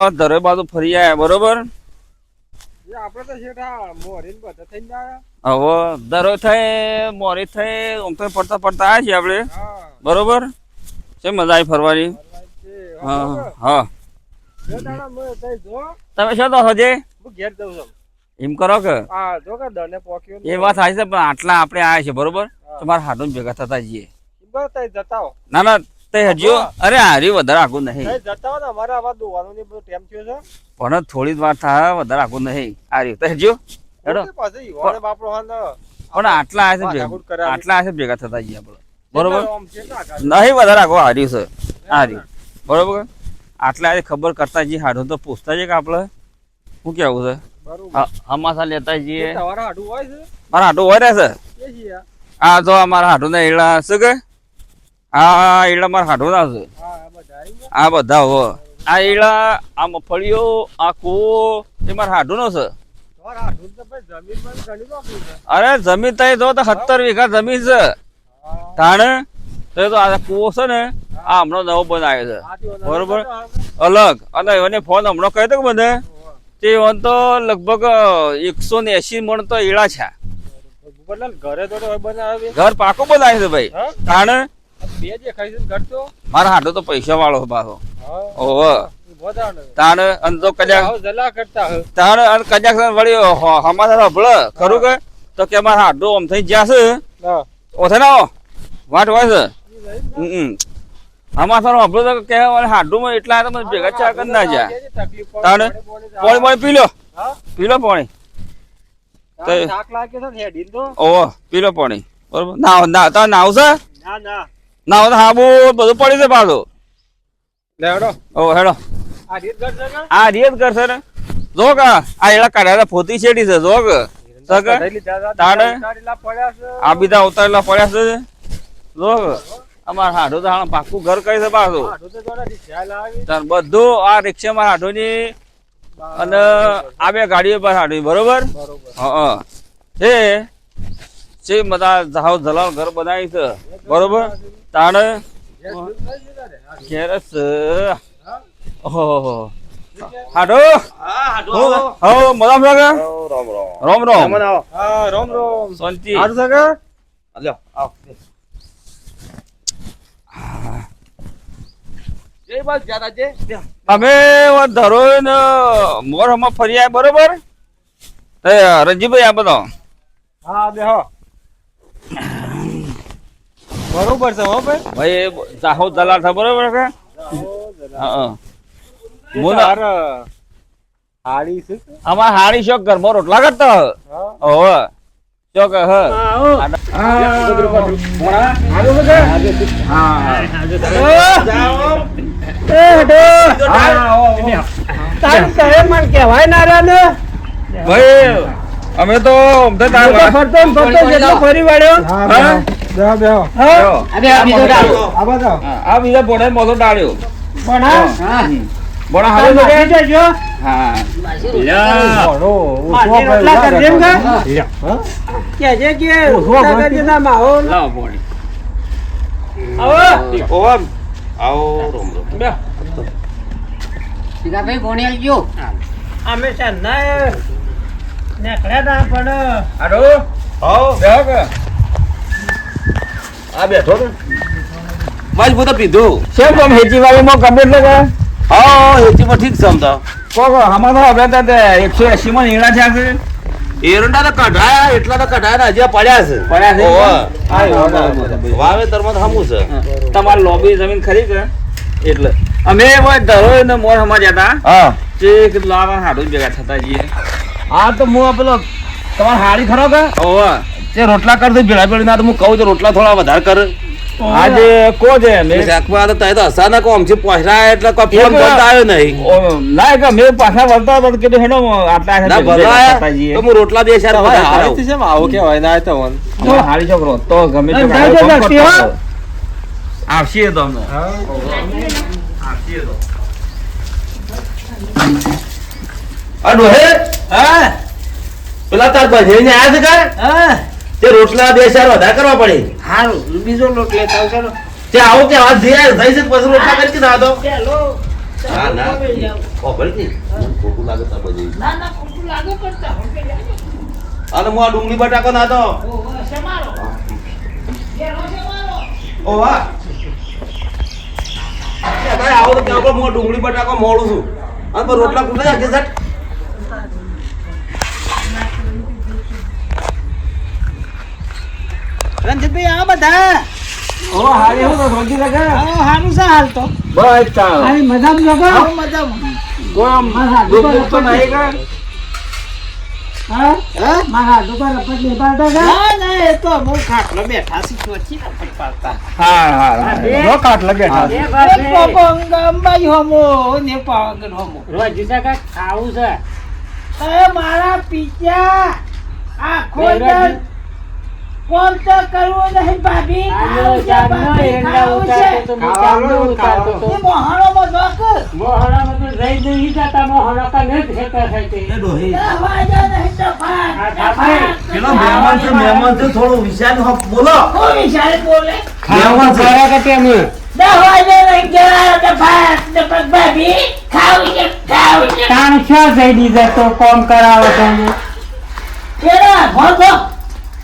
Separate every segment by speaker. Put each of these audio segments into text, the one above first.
Speaker 1: ધરે બાજુ ફરી આયા બરોબર?
Speaker 2: આપણે તો શેઠા મોરીને બધા થઈને જાય
Speaker 1: હવે ધરો થઈ મોરી થઈ આમ તો પડતા પડતા આવ્યા છીએ આપણે.
Speaker 2: હા.
Speaker 1: બરોબર? છે મજા આવી ફરવાની? હા હા તમે શું તો હજે?
Speaker 2: હું ઘેર જઉં છું.
Speaker 1: એમ કરો કે?
Speaker 2: આ જો કે
Speaker 1: એ વાત થાય છે પણ આટલા આપણે આવ્યા છે બરોબર? તમારા હાડું ભેગા થતા જઈએ. ના ના તે હજુ અરે હારી વધારે આખું નહીં.
Speaker 2: છે.
Speaker 1: પણ થોડી જ વાર થાય વધારે આખું નહીં. હારી તે હજુ? પણ આટલા છે. આટલા આવે ભેગા થતા જઈએ આપણે બરોબર?
Speaker 2: છે.
Speaker 1: નહીં વધારે આગો હાર્યું છે. હાર્યું બરોબર? આટલા આજે ખબર કરતા જઈએ હાડું તો પૂછતા છે કે આપણે. શું કેવું છે? અમાસા લેતા જઈએ.
Speaker 2: મારા હાડું હોય છે?
Speaker 1: મારા હાડું હોય છે?
Speaker 2: આ.
Speaker 1: આ તો અમારા હાડું ના એડા શું કે? આ ઈડા મારા હાડું ના છે.
Speaker 2: હા આ બધા
Speaker 1: હો. આ ઈડા આ મફળીઓ આ કૂવો એ મારા હાડું નો છે. અરે જમીન તઈ જો તો સત્તર વીઘા જમીન છે.
Speaker 2: હા.
Speaker 1: તાણે તો તો આ કૂવો છે ને આ હમણાં નવો બનાવ્યો છે. બરોબર. અલગ. અને એને ફોન હમણાં કહ્યો દો મને તે વન તો લગભગ એકસો ને એસી મણ તો ઈડા છે.
Speaker 2: ઘરે
Speaker 1: પાકું બનાવ્યું છે ભાઈ.
Speaker 2: હા?
Speaker 1: તાણે
Speaker 2: બે જે ખાઈ છે ને
Speaker 1: મારા હાડો તો પૈસા વાળો પાછો ઓહો.
Speaker 2: ને
Speaker 1: તો
Speaker 2: કજાક જલા કરતા
Speaker 1: તાણે અને વળી હમાસા હભળે. ખરું કે? તો કે મારા હાડો આમ થઈ
Speaker 2: હા.
Speaker 1: ઓથે ના. વાટ હોય છે. હમ હભળો તો કે મારે હાડુમાં એટલા તો મને ભેગા ચા કરી ના
Speaker 2: પડે,
Speaker 1: તાણે? પાણી પાણી પી લો. પી લો પાણી? ઓહો પી પાણી. બરોબર? નાવ ના તાર નાવ છે?
Speaker 2: ના ના.
Speaker 1: નાવ તો હાબુ બધું પડી છે પાછું.
Speaker 2: હેડો.
Speaker 1: ઓ હેડો.
Speaker 2: આ રીત ઘર છે ને?
Speaker 1: આ રીત કરશે ને? જો કે આ એલા કાઢ્યા ફોતી શેડી છે જો. આ બીજા ઉતારેલા પડ્યા છે. જો અમાર હાડો તો પાકું ઘર કઈ છે પાછું.
Speaker 2: હાડું
Speaker 1: બધું આ રિક્ષા માં હાડોની અને આ બે ગાડીઓ પર હાડો બરોબર?
Speaker 2: બરોબર.
Speaker 1: હા એ જે બધા જહાવ જલાલ ઘર બનાવી છે બરોબર? તાણે?
Speaker 2: ઘેર
Speaker 1: ઓહો. હાડો?
Speaker 2: હા,
Speaker 1: મજામાં લાગે?
Speaker 2: રામ રામ.
Speaker 1: રોમ રોમ.
Speaker 2: હા, રામ રામ.
Speaker 1: શાંતિ.
Speaker 2: હાડો છે કે?
Speaker 1: આવ. અમે ધરો ને મોર હમણાં ફરી આયા બરોબર? એ રણજીભાઈ આ બધો.
Speaker 2: હા બેહો. બરોબર છે હો ભાઈ.
Speaker 1: ભાઈ જાહો દલાલ છે બરોબર છે? હા.
Speaker 2: હાડી?
Speaker 1: અમાર હારી શોક ઘરમાં રોટલા કરતા હ.
Speaker 2: હા.
Speaker 1: શોક હ.
Speaker 2: તારી કહે મને કહેવાય ના
Speaker 1: ભાઈ અમે તો
Speaker 2: ફરતો ને ફરતો જેટલો ફરી વળ્યો. બેહો બેહો
Speaker 1: હા.
Speaker 2: આ બધો
Speaker 1: આ બીજા પોણે મોટો ડાળ્યો.
Speaker 2: હા.
Speaker 1: બોણા હારે તો કે?
Speaker 2: જજો.
Speaker 1: હા.
Speaker 2: ઘણો ઊંચો રોટલા કરી દેમ કે? કે જે કે ઉઠવા કરજે ના માહોલ.
Speaker 1: લાવો પોણી.
Speaker 2: આવો.
Speaker 1: ઓમ. આવો રોમ રોમ. બે.
Speaker 3: સીતાભાઈ ભણી આવજો.
Speaker 2: અમે છે ના નેકળ્યા તા પણ.
Speaker 1: હાડો હાઓ બેહો કે?
Speaker 4: આ બેઠો ને બસ હું તો પીધું.
Speaker 1: શેમ તમે હેચી વાળી માં કમ્પ્લીટ લગા
Speaker 4: હા હેચીમાં ઠીક છે તો.
Speaker 1: કોકો હમણાં તો આપણે તો એકસો એસી માં નીડા છે.
Speaker 4: એરંડા તો કઢાયા એટલા તો કઢાયા ને હજી પડ્યા છે.
Speaker 1: પડ્યા છે? હા, બરાબર.
Speaker 4: તો હમું છે.
Speaker 1: તમારે લોબી જમીન ખરી કે? એટલે. અમે ધરો ને મોર હમા જતા
Speaker 4: હા.
Speaker 1: તે કીધું લાવા હાડું ભેગા થતા જઈએ.
Speaker 4: આ તો હું પેલો તમારે હાડી ખરો કે?
Speaker 1: ઓવા
Speaker 4: તે રોટલા કરતો ભેળા ભેળી ના તો હું કહું છું રોટલા થોડા વધારે કર.
Speaker 1: આજે કો છે મેં
Speaker 4: શાકમાં તો તય તો હસાના કોમ છે પહોંચરાય એટલે કો ફોન બંધ આવ્યો નહીં.
Speaker 1: ના કે મે પાછા વળતા તો કીધું હેડો આટલા
Speaker 4: ના ભલા તો હું રોટલા દે ચાર વધારે કરાવું.
Speaker 2: છે આવો કે હોય ના તો
Speaker 1: તો હારી છોકરો તો ગમે તે
Speaker 2: ના, ના, ના, ના.
Speaker 1: આવશે તો અમને આવશે તો.
Speaker 4: અડો હે
Speaker 2: હા.
Speaker 4: પેલા તાર ભજઈને ને આજ કાંઈ?
Speaker 2: હા.
Speaker 4: તે રોટલા બે ચાર વધારે કરવા પડે.
Speaker 2: હારું બીજો લોટ લેતા આવો ચાલો
Speaker 4: તે આવો કે જઈ આવી, થઈ છે પછી રોટલા કરી કે દાદો
Speaker 2: ચાલો
Speaker 4: ના ના. ખબર નહીં ખોટું લાગે તો બધી.
Speaker 2: ના ના ખોટું લાગે પણ
Speaker 4: અને હું આ ડુંગળી બટાકો ના તો ઓ વાહ આવો તો હું ડુંગળી બટાકો મોડું છું. અને રોટલા કુટે જાય
Speaker 2: રણજીતભાઈ આ બધા?
Speaker 1: ઓ હારી હું તો સોજી લગે
Speaker 2: હા હારું છે હાલ તો.
Speaker 1: બસ ચાલો.
Speaker 2: હારી મજામાં લોકો હા. મજામાં.
Speaker 1: કોમ
Speaker 2: મારા
Speaker 1: દુઃખ તો નહીં
Speaker 2: હા? હા? મારા દુકાન પર લેવાતા ના ના એ તો હું બેઠા ના
Speaker 1: હા હા જો કાટ લગે
Speaker 2: એ પપંગ અંબાઈ હોમો ને પાવાગઢ હોમો.
Speaker 3: ખાવું છે.
Speaker 2: એ મારા પિતા આખો
Speaker 3: બેરાજી.
Speaker 2: કોમ તો કરવું નહીં ભાભી. ખાવું છે ભાભી ખાવું છે. જોક.
Speaker 3: તો રહી નહીં જતા મોહણા કા નહીં ખેતર થાય તે.
Speaker 4: એ ડોહી.
Speaker 2: દરવાજો નહીં દફાટ,
Speaker 3: આ
Speaker 4: પેલો મહેમાન છે મહેમાન છે થોડું વિચાર હો બોલો.
Speaker 2: કોણ વિચારે બોલે.
Speaker 4: મહેમાન છે.
Speaker 3: કે તેમ.
Speaker 2: દરવાજો નહીં ગયો દફાટ, દફાટ. ભાભી ખાવું છે ખાવું છે.
Speaker 3: તાણ ક્યાં જઈ દીધા તો કોમ કરાવો તમે
Speaker 2: પેલા ભોગો.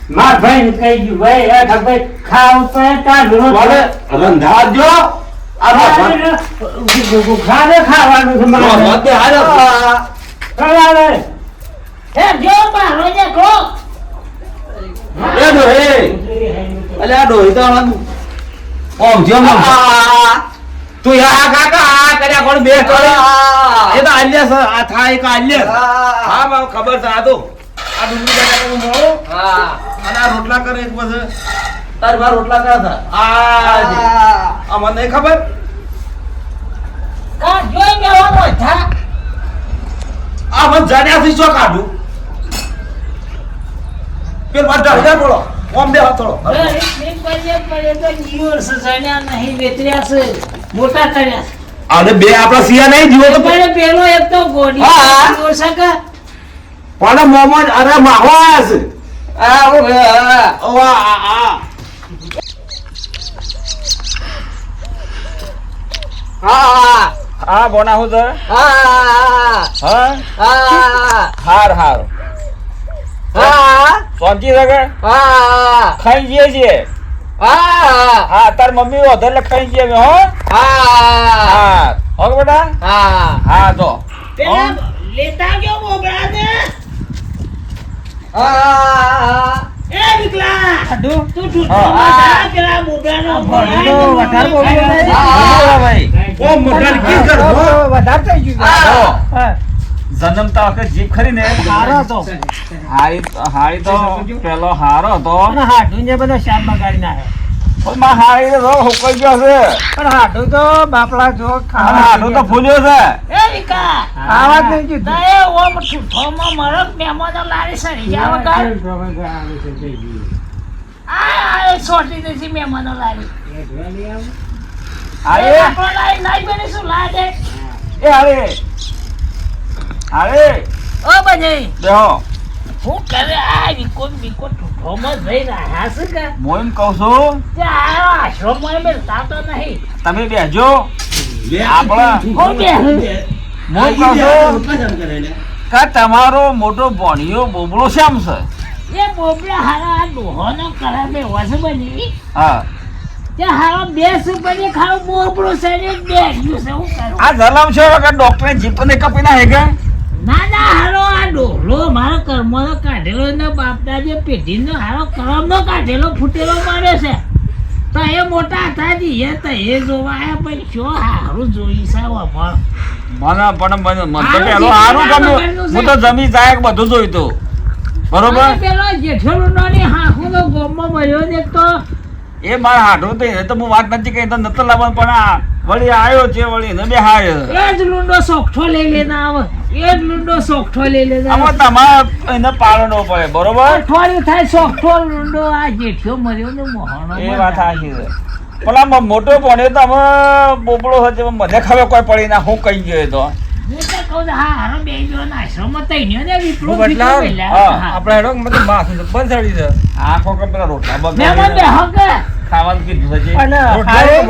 Speaker 3: માર ભાઈને કહી દીધું, ભાઈ, એ ઠગભાઈ, ખાવું તો તાર વિરોધ છે.
Speaker 4: રંધાજો
Speaker 3: ઘરે ખાવાનું છે મારે.
Speaker 4: બે હારે.
Speaker 3: કરાવે.
Speaker 2: એ જો મારો જે કો
Speaker 4: એ ડોહી. અલે આ ડોહી તો ઓમ જો ઓમ. તું યા કાકા આ કર્યા કોણ? બે ચોરી એ તો આલ્યા આ થાય એક આલ્યા હા ખબર છે આ તો આ ડુંગળી બટાકાનું મોળું. અને આ રોટલા કરે એક પછી. તાર બાર રોટલા કરે છે આ. આ મને નહીં ખબર?
Speaker 2: કા જોઈ બેવાનો થા
Speaker 4: આ મને જાણ્યાથી શું કાઢું પેલ વાત ઢાળ્યા બોલો. ઓમ બે હાથ થોડો
Speaker 2: નહીં વેતર્યા છે. મોટા કર્યા
Speaker 4: અને બે આપણા સિયા નહીં જીવો તો
Speaker 2: પેલો એક તો ગોડી
Speaker 4: હા.
Speaker 2: છે
Speaker 4: પણ મોહમ્મદ અરે માહો આયા છે આ ઓ આ આ
Speaker 1: હા બોના હું હા હા હાર હાર હા સોંચી શકે ખાઈ જઈએ છીએ હા તાર મમ્મી વધારે એટલે ખાઈ જઈએ છે હો હા હો કે બેટા હા તો
Speaker 2: લેતા ગયો બોબડા ને
Speaker 1: જન્મતા વખત જીભ ખરી ને
Speaker 2: હારો તો
Speaker 1: હારી હારી તો પેલો હારો હતો.
Speaker 2: હાડું ને બધો શામ બગાડી નાખ્યો
Speaker 1: માં હારી તો હુકાઈ ગયો છે.
Speaker 2: પણ હાડું તો બાપલા જો
Speaker 1: અને તો ફૂલ્યો છે.
Speaker 2: એ વિકા
Speaker 3: ખાવા જ નહીં કીધું.
Speaker 2: એ ઓમ ઠૂઠોમાં મરક મહેમાનો લારી સરી ગયા વગર. આ આ સોટી દેસી મહેમાનો લારી.
Speaker 1: હારે
Speaker 2: આપણો લારી નાઈ બની શું લાગે?
Speaker 1: એ હારે હારે
Speaker 2: ઓ બજે
Speaker 1: બેહો.
Speaker 2: હું કરે? આ વિકો વિકો ઠૂઠોમાં જઈ રહ્યા છે કે?
Speaker 1: હું એમ કહું છું
Speaker 2: કે આ આશ્રમમાં નહીં.
Speaker 1: તમે બેજો. આપણા
Speaker 2: હું બે
Speaker 1: હું કહું છું કે તમારો મોટો ભણિયો બોબળો શ્યામ છે?
Speaker 2: એ બોબડા હારા આ ડોહોનો કરાબે વસ બની.
Speaker 1: હા.
Speaker 2: તે હારો બે સુપરી ખાવ બોબડો સરે બે છે હું કરું?
Speaker 1: આ જલમ છે કે ડોક્ટરે જીપ ને કપી ના હે કે
Speaker 2: ના ના હારો આ ડોલો મારો કર્મનો કાઢેલો ને બાપદા જે પેઢીનો હારો કરમનો કાઢેલો ફૂટેલો મારે છે. તો એ મોટા હતા જી એ તો એ જોવા આયા પછી શું હારું જોઈ
Speaker 1: મને પણ મને મને તો પેલો હારું ગમ્યું હું તો જમી જાય બધું જોયું તું. બરોબર?
Speaker 2: પેલો જેઠેલો નાની હાહુનો ગોમમાં મળ્યો ને તો
Speaker 1: એ મારા હાડું તો એને તો હું વાત નથી કહી તો નતો લાવવાનું પણ આ વળી આવ્યો છે વળી ને બે હાર્યો
Speaker 2: એ જ લૂંડો સોખઠો લઈ લેના આવે. એ જ લુંડો સોખઠો લઈ લેના
Speaker 1: આમાં તમારે એને પાળનો પડે બરોબર?
Speaker 2: અઠવાડિયું થાય સોખઠો લુંડો આ જેઠિયો મર્યો ને મોહણો
Speaker 1: એ વાત સાચી છે. પણ આમાં મોટો ભણ્યો તો અમે બોબળો હતો મને ખબર કોઈ પડી ના હું કહી ગયો તો.
Speaker 2: કહું હા હારો બે જો ના આશ્રમમાં તઈ ને વિપ્રો વિપ્રો
Speaker 1: હા.
Speaker 2: હા.
Speaker 1: આપણે હેડો મને માથું તો છે. આંખો કે પેલા રોટલા બગાડી
Speaker 2: બેહો કે?
Speaker 1: ખાવાનું કીધું છે
Speaker 3: અને
Speaker 1: રોટલા
Speaker 3: હારે-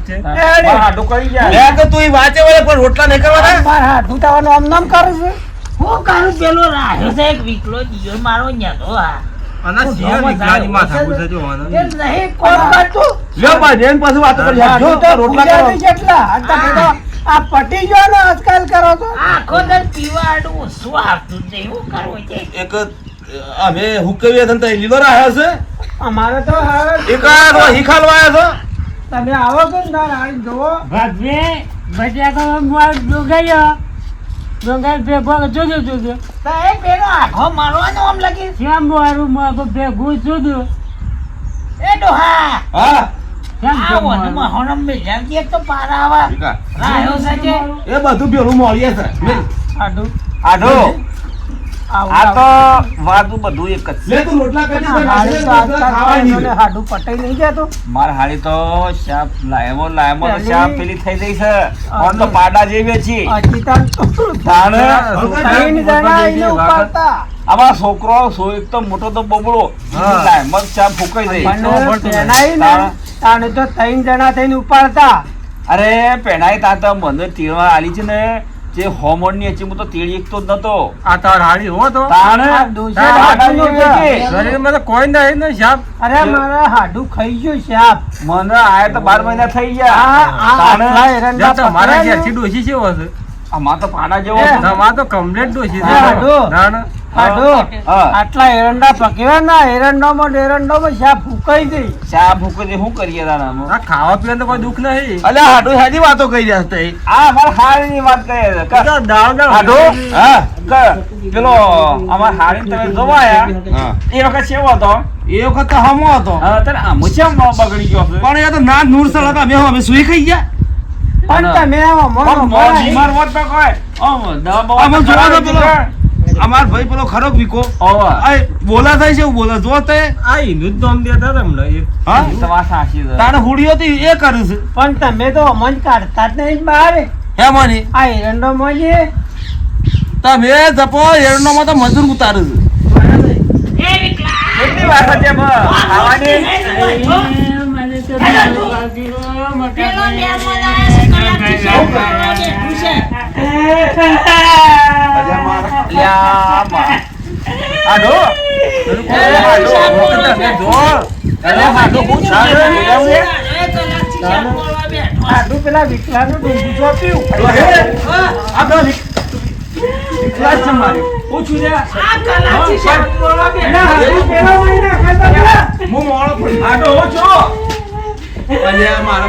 Speaker 1: છે.
Speaker 3: એ
Speaker 1: કરી ગયા.
Speaker 4: લે તો તું ઈ વળે પણ રોટલા નહીં કરવાના?
Speaker 3: માર હાથું તાવાનું આમ નામ કરું છું.
Speaker 2: હું કરું પેલો રાહે છે એક વીકલો દિયો મારો ન્યાતો આ.
Speaker 1: અને
Speaker 2: શિયાળ નીકળ્યાની માથાકૂટ છે
Speaker 3: એ નહીં કોણ કરતું
Speaker 4: લ્યો બા જેન પાછું વાતો કરી જો
Speaker 3: તો
Speaker 4: રોટલા કરો.
Speaker 3: કેટલા અને તો આ પટી ગયો ને આજકાલ કરો છો?
Speaker 2: આખો દર પીવાડું ઓછું આવતું છે? એવું કરવું છે?
Speaker 4: એક અમે હુકવીએ તો તઈ લીલો રહ્યા છે?
Speaker 3: અમારે તો હવે
Speaker 4: એક આ હિખાલવાયા હિખાલ વાયો છો?
Speaker 3: તમે આવો કે ના આ જોવો
Speaker 5: ભાભી બટાકા માર ડોગાયો ડોંગર ભેગો જોજો જોજો
Speaker 2: તો એ પેલો આખો મારવાનો આમ લાગે?
Speaker 5: શ્યામ મારું મારું ભેગું જોજો
Speaker 2: એ ડોહા!
Speaker 4: હા. એ બધું પેલું મળીએ છે.
Speaker 1: આઢો આ તો વાતું બધું એક જ છે.
Speaker 4: તું રોટલા કરી દે,
Speaker 3: હાડી તો
Speaker 4: રોટલા
Speaker 3: આજકાલ
Speaker 4: ખાવા નહીં
Speaker 3: કોઈને હાડું પટાઈ નહીં જતું
Speaker 1: માર હાળી તો શાપ લાયમો લાયમો તો શાપ પેલી થઈ ગઈ છે. ઓન તો પાડા જેવી છે.
Speaker 3: અચિતાન
Speaker 1: તાણ
Speaker 3: ત્રણ જણા એને ઉપાડતા.
Speaker 1: આમાં છોકરો એક તો મોટો તો બબડો. લાયમો શાપ ફૂકાઈ જાય. તાણ.
Speaker 3: તો ત્રણ જણા થઈને ઉપાડતા.
Speaker 1: અરે પેણાઈ તા તો મને તીરવા આલી છે ને. જે હોમોનની હતી હું તો તેડી એકતો જ નતો.
Speaker 6: આ તાર હાડી હો તો.
Speaker 1: તાણે? શરીર.
Speaker 6: શરીરમાં તો કોઈ નહીં ને સાપ
Speaker 3: અરે મારા હાડું ખાઈ ગયું સાપ
Speaker 1: મને આયા તો બાર મહિના થઈ ગયા.
Speaker 3: મારા આ
Speaker 1: તાણ.
Speaker 6: ડોસી
Speaker 3: છે ને,
Speaker 1: આમાં તો પાના જેવો છે.
Speaker 6: તો કમ્પ્લેટ
Speaker 3: ડોસી છે.
Speaker 6: ના ના.
Speaker 3: આટલા એરંડા પકવ્યા ના એરંડામાં એરંડામાં શા ફૂકાઈ ગઈ?
Speaker 1: શા ફૂકાઈ ગઈ? શું કરીએ
Speaker 6: તારા? ખાવા પીવા તો કોઈ દુઃખ નહીં.
Speaker 4: અલે હાડો સાજી વાતો કહી રહ્યા તે તઈ.
Speaker 1: આ અમાર હાળીની વાત કહે છે.
Speaker 6: દાળ દાળ
Speaker 1: હાડો?
Speaker 4: હા.
Speaker 1: પેલો અમાર હાળી તમે
Speaker 4: જોવાયા.
Speaker 1: એ વખત કેવો હતો?
Speaker 4: એ વખત તો હમો હતો.
Speaker 1: તને આમ છે બગડી ગયો
Speaker 4: પણ એ તો ના નૂરસળ હતા મેં અમે સુઈ ખાઈ ગયા.
Speaker 3: પણ તમે આમાં મનો
Speaker 1: પણ મોં બીમાર હોત તો કોઈ? આમ દવા બવા
Speaker 4: અમાર ભાઈ પેલો ખરો વીકો. બોલા થાય છે બોલા. જો તે.
Speaker 6: આ હિન્દુ જ દમ દેતા તમને
Speaker 4: હા?
Speaker 1: તો સાચી
Speaker 4: તારે હુડી હતી એ કરું છું.
Speaker 3: પણ તમે તો અમન કાઢતા જ નહીં બહાર.
Speaker 4: હે મને?
Speaker 3: આ એરંડોમાં જે
Speaker 4: તમે જપો એરંડોમાં તો મજૂર ઉતારે છે.
Speaker 2: એ વીકલા
Speaker 1: કેટલી વાર ખાવાની?
Speaker 2: પેલો છે, છે.
Speaker 1: છે. છે?
Speaker 3: પેલા વિકલાનું ડૂંગું ચોપ્યું
Speaker 1: આ તો વિક- વિકલાસ છે મારી. પૂછ્યું છે?
Speaker 2: આ.
Speaker 3: ના, પેલા નાખતા
Speaker 1: હું મોડો પડી. હું છું.
Speaker 4: અલ્યા મારા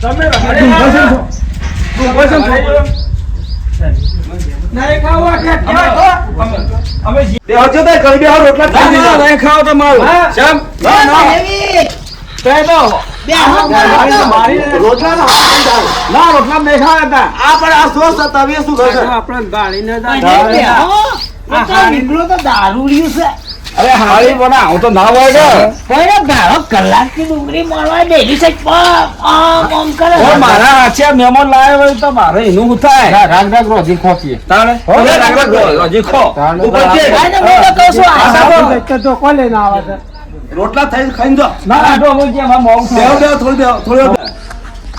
Speaker 1: તમે તો.
Speaker 4: હજો તો કરી બે રોટલા ખાઈ
Speaker 1: ના,
Speaker 4: દીધા.
Speaker 1: નહીં તો મારું. શ્યામ, ના, ના.
Speaker 2: એવી.
Speaker 1: તો તો
Speaker 2: બેહો,
Speaker 1: મારી-
Speaker 2: બેહો.
Speaker 1: મારી-
Speaker 4: રોટલા ના
Speaker 1: ના, રોટલા નહીં ખાયા હતા.
Speaker 4: આ પણ આ સોસ હતા શું કરશો
Speaker 3: આપણે
Speaker 2: તો દારૂડિયું છે
Speaker 1: અરે હાળી બના હું તો ના હોય ને.
Speaker 2: પણ કલાક કલાકની ડુંગળી મળવા ડેલી છે પમ, આમ, આમ કરે
Speaker 1: ઓ, મારા હાથે મહેમાન લાવ્યો હોય તો મારે એનું હું થાય રાગ રાગ રોજી ખોપીએ તાણે
Speaker 4: હવે રાગ રાગ
Speaker 1: રોજી ખો
Speaker 4: ઉપર છે.
Speaker 2: હું તો કહું છું, આ
Speaker 1: હા.
Speaker 3: તો તો કોને ના આવે છે?
Speaker 4: રોટલા થઈ ખાઈ દો
Speaker 1: ના આટો હોય જે મોં
Speaker 4: બેહો થોડો થોડી.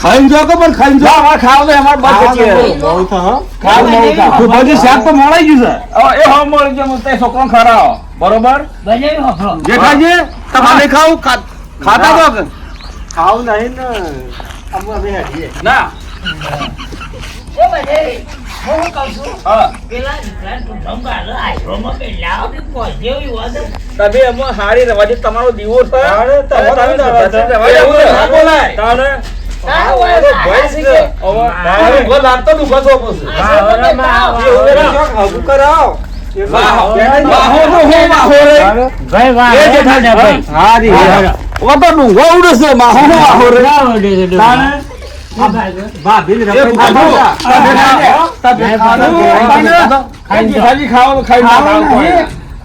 Speaker 4: ખાઈ જો કે પણ ખાઈ જો
Speaker 1: ના, ખાવ તો અમારે બસ છે. ખાવ મોડું થાય.
Speaker 4: તું બધી શાક તો મળી ગયું છે.
Speaker 1: એ હમ મળી ગયો તે છોકરો ખરાવો બરોબર?
Speaker 2: બંને હોફળો.
Speaker 4: જેઠાજી તમારે ખાવું? ખાતા તો?
Speaker 3: નહીં ને.
Speaker 1: ના.
Speaker 2: એ હું કહું છું,
Speaker 1: હા.
Speaker 2: પેલા.
Speaker 1: તમે હારી દીવો છે?
Speaker 3: તમારો
Speaker 1: ના બોલાય.
Speaker 2: તારું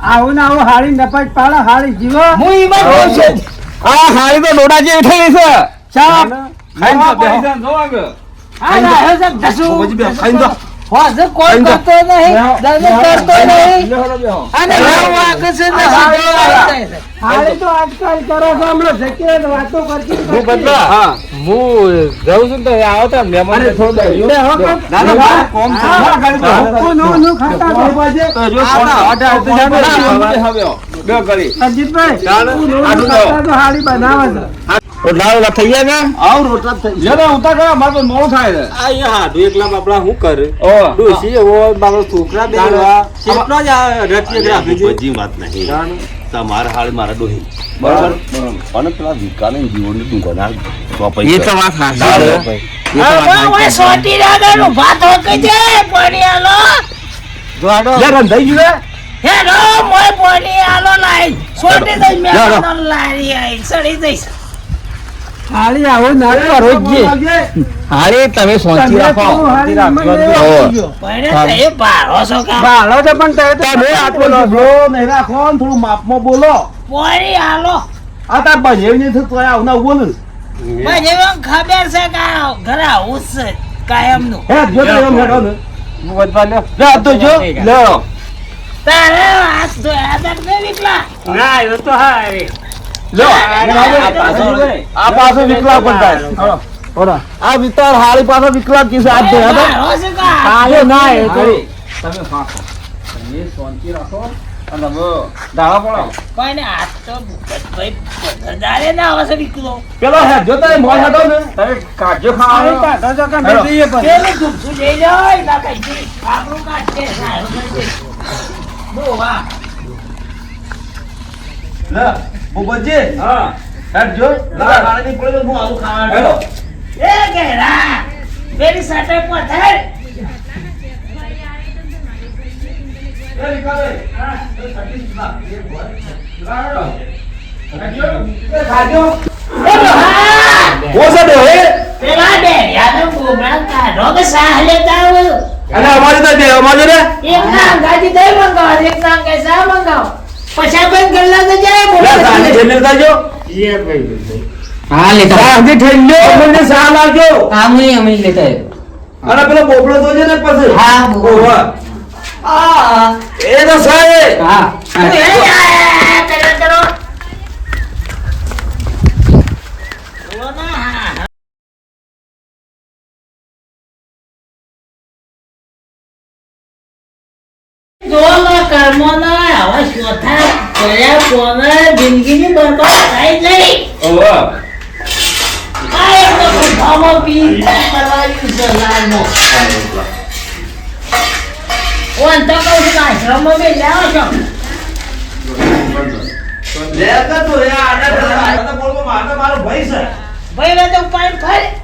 Speaker 6: આવું. ને આવું. હાળી નપાઈ પાડે હાળી જીવો.
Speaker 2: હું.
Speaker 4: આ હારી તો ડોડા જેવી થઈ છે.
Speaker 6: ચા
Speaker 1: ખાઈ.
Speaker 2: આ
Speaker 4: બે દો
Speaker 2: હોજે કોઈ કરતો નહીં. દરરોજ કરતો નહીં.
Speaker 1: તો
Speaker 2: અને લાવ વાગે છે ને હાજર
Speaker 6: તો આજકાલ કરો છો હમણાં. જગ્યાએ વાતો કરતી
Speaker 1: હું બદલા. હા. હું જાઉં છું તો આવો તો મહેમાનને થોડું દઈ દો. ના, ના, કોમ છે. હા, ખાલી બેહો.
Speaker 6: નું નું ખાતા ભાઈ
Speaker 1: તો જો કોણ આટા આવતું જાણે. બેહો, બેહો. બેહો કરી.
Speaker 6: અજીતભાઈ નું નું ખાતા તો હાળી બનાવે છે.
Speaker 4: રોટલા રોટલા થઈ ગયા ને આવ રોટલા થઈ
Speaker 1: લે ને, ઉતાર મારે તો મોડું થાય છે.
Speaker 6: આ અહીંયા હાડું એકલા બાપડા શું કરે?
Speaker 1: ઓહ.
Speaker 6: ડોશી એવો બાબા છોકરા બે કેટલો જ રચી રાખે છે.
Speaker 7: વાત નહીં. તમારા હાલ મારા ડોહી.
Speaker 1: બરાબર.
Speaker 7: અને પેલા વિકાને જીવનની દુકાન તો
Speaker 4: એ તો વાત હાચી છે.
Speaker 2: ઓય સોટી રાગાનું ભાત હોકે છે પડિયાલો
Speaker 4: લે રંધાઈ ગયું લે.
Speaker 2: મોય પડિયાલો લાઈ. સોટી દઈ મેં લારી આઈ સડી દઈશ.
Speaker 6: હાળી આવો ના કરો જ
Speaker 4: તમે સોચી રાખો.
Speaker 6: ભાળો હાળી. આવી
Speaker 2: છો કા?
Speaker 6: ભાડો તો પણ
Speaker 4: તમે આટલો લો નહીં રાખો ને થોડું માપમાં બોલો.
Speaker 2: પડિયાલો
Speaker 4: આ તાર બજેવ નહીં થતું તોય આવના બોલ.
Speaker 2: મને ખબર છે કે ઘરે આવું છે કાયમનું
Speaker 4: હે જો તો એમ હેડો ને. લે આ તો જો. લે.
Speaker 2: તારે હાથ ધોયા તક દે વિકલા
Speaker 6: ના એ તો હારી
Speaker 4: લો
Speaker 1: આ
Speaker 4: પાછો વિકલાંગ પણ ઓરા આ વિસ્તાર હારી પાછો વિકલાંગ કિસે.
Speaker 6: હાલે ના એ તો
Speaker 1: તમે ફાંકો. તમે શાંતિ રાખો અને હવે દાવા પડાવો.
Speaker 2: કોઈને હાથ તો ભાઈ વધારે ના આવે વિકલો
Speaker 4: પેલો હે જો તો મોલ હટો ને.
Speaker 1: તમે કાઢજો
Speaker 6: હાળી કાઢો છો કે દઈએ પણ.
Speaker 2: પેલું ધૂપસું લઈ જાય ના કઈ આપણું કાઢશે સારું કરશે વાહ
Speaker 4: લે. બુબજી
Speaker 1: હા.
Speaker 4: હેડ જો લા હારી પડે હું આવું ખાવા.
Speaker 2: એ ઘેરા પેલી સાથે પથાર
Speaker 4: અમારી તો દે અમારી
Speaker 2: એક નામ ગાજી દઈ મંગાવો એક નામ કે સાહ મંગાવો? પછી તો જાય
Speaker 4: સાની
Speaker 5: હા લેતા
Speaker 4: સાંજે ઠેલ્યો. મને સા લાગજો.
Speaker 5: હા હું અમે લેતા
Speaker 4: અને પેલો બોબડો તો છે ને પછી?
Speaker 5: હા, બોબડો.
Speaker 4: આ એ તો સાહેબ
Speaker 5: હા.
Speaker 2: કરો કરો બોલો ના હા જોમાં કર્મોના કર્યા કોને જિંદગીની બરબાદ થાય નહીં.
Speaker 1: ઓહો.
Speaker 2: આ એક તો ખુફામાં પી કરવાયું છે લાલનો ઓન તો કહું છું લાવો
Speaker 4: લે તો આડા તો મારે ભાઈ છે.
Speaker 2: ભાઈ વે તો પાણી ફરે.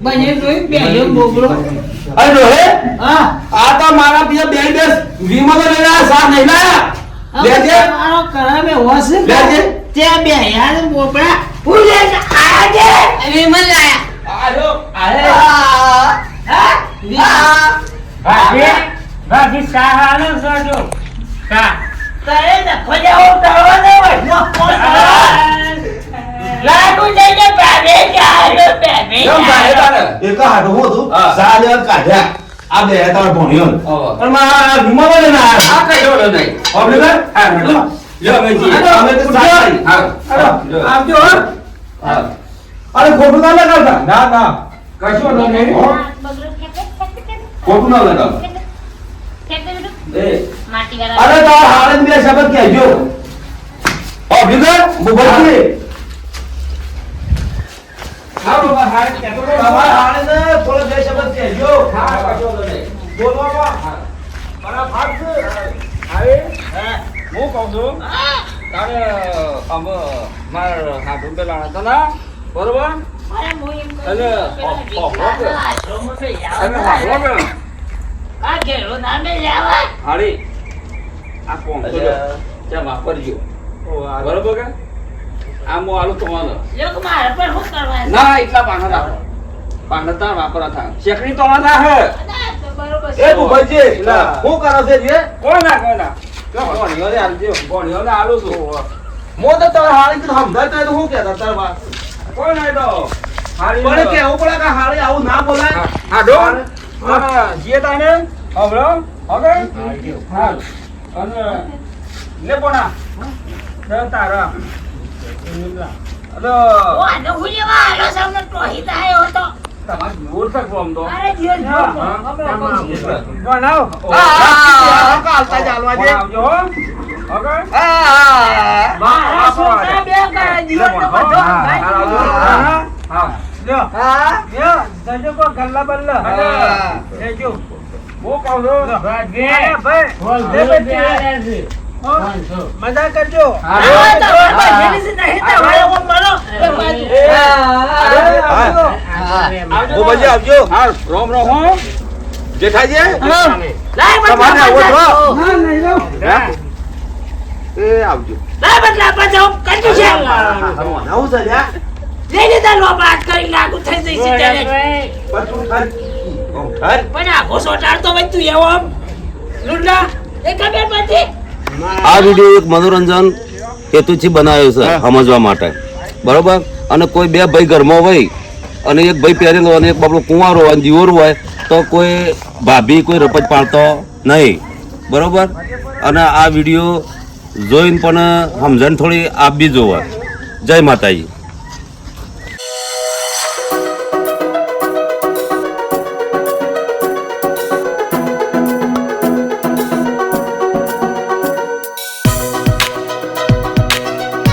Speaker 2: બને જોઈ બે જો બોબડો.
Speaker 4: અરે રોહે
Speaker 2: હા.
Speaker 4: આ તો મારા બે વીમો તો નહીં લાયા. લેજે
Speaker 2: કરાવે હોશે
Speaker 4: લેજે
Speaker 2: ત્યાં બે યાર હું લે આજે મેમલ લાયા.
Speaker 4: આજો
Speaker 1: અરે
Speaker 2: હા.
Speaker 6: ભાભી ભાભી ચા હાલો છો
Speaker 2: તારે નખો જાઓ તળવા વળનો
Speaker 4: આ બે તાર ભણ્યો. પણ મારા વીમો
Speaker 1: આ કઈ જોડો નહીં.
Speaker 4: ઓબલે
Speaker 1: હા. લ્યો.
Speaker 4: અમે તો
Speaker 1: હા. હા.
Speaker 4: અરે ખોટું ના લગાવતા
Speaker 1: ના ના. કશો નહીં?
Speaker 4: ખોટું ના લગાવ અરે તાર હાડન બે શબ્દ કહેજો. ઓબલે બોબલજી
Speaker 1: હા બાબા
Speaker 4: થોડો બે શબ્દ.
Speaker 1: હા, આવે કહું છું તારે આમ માર હાથું પેલા હતા ના? બરોબર? અને. હાડી. આ કોણ? તો વાપરજો. બરોબર કે? આ મો આલુ. તોવાનો
Speaker 2: લોકો મારા પર હું કરવા
Speaker 1: ના એટલા પાના રાખો. પાના તાર વાપરા થા શેકડી તો ના હે
Speaker 2: ના, તો.
Speaker 4: એ ભૂપતજી, શું કરો છે જે?
Speaker 1: કોણ ના કોઈ ના. આલજો ગોણીઓને આલું છું.
Speaker 4: મો તો તાર હાળીથી સમજાતા હોય તો હું કહેતા તાર બા?
Speaker 1: કોઈ નહીં તો. હારી
Speaker 4: પણ કેવું પડે કે હાળી આવું ના બોલાય.
Speaker 1: હા. હા જીએ તાને. હવળો હવે? હા અને લે પોણા. તારા. ગલ્લા બલ્લા.
Speaker 4: હા.
Speaker 1: હું. કહું છું
Speaker 5: છે.
Speaker 1: મજા કરજો.
Speaker 2: છે.
Speaker 4: ભૂપતજી આવજો
Speaker 1: હા. રોમ રોમ. હો.
Speaker 4: જેઠાજી. તમારે આવો છો? એ આવજો.
Speaker 2: બદલા પાછા, છે.
Speaker 4: આવું છે
Speaker 2: વાત કરી લાગુ થઈ ત્યારે.
Speaker 4: પાછું ખાલી. ઓમ,
Speaker 2: પણ આ ઘોસો ટાળતો તું એવો આમ. લુંડા, એ ખબર પછી
Speaker 7: આ વીડિયો એક મનોરંજન હેતુથી બનાવ્યો છે સમજવા માટે. બરોબર? અને કોઈ બે ભાઈ ઘરમાં હોય અને એક ભાઈ પહેરેલો અને એક બાપડો કુંવારો હોય અને જીવોર હોય તો કોઈ ભાભી કોઈ રપજ પાડતો નહીં. બરોબર? અને આ વીડિયો જોઈને પણ સમજણ થોડી આપ બી જોવા જય માતાજી.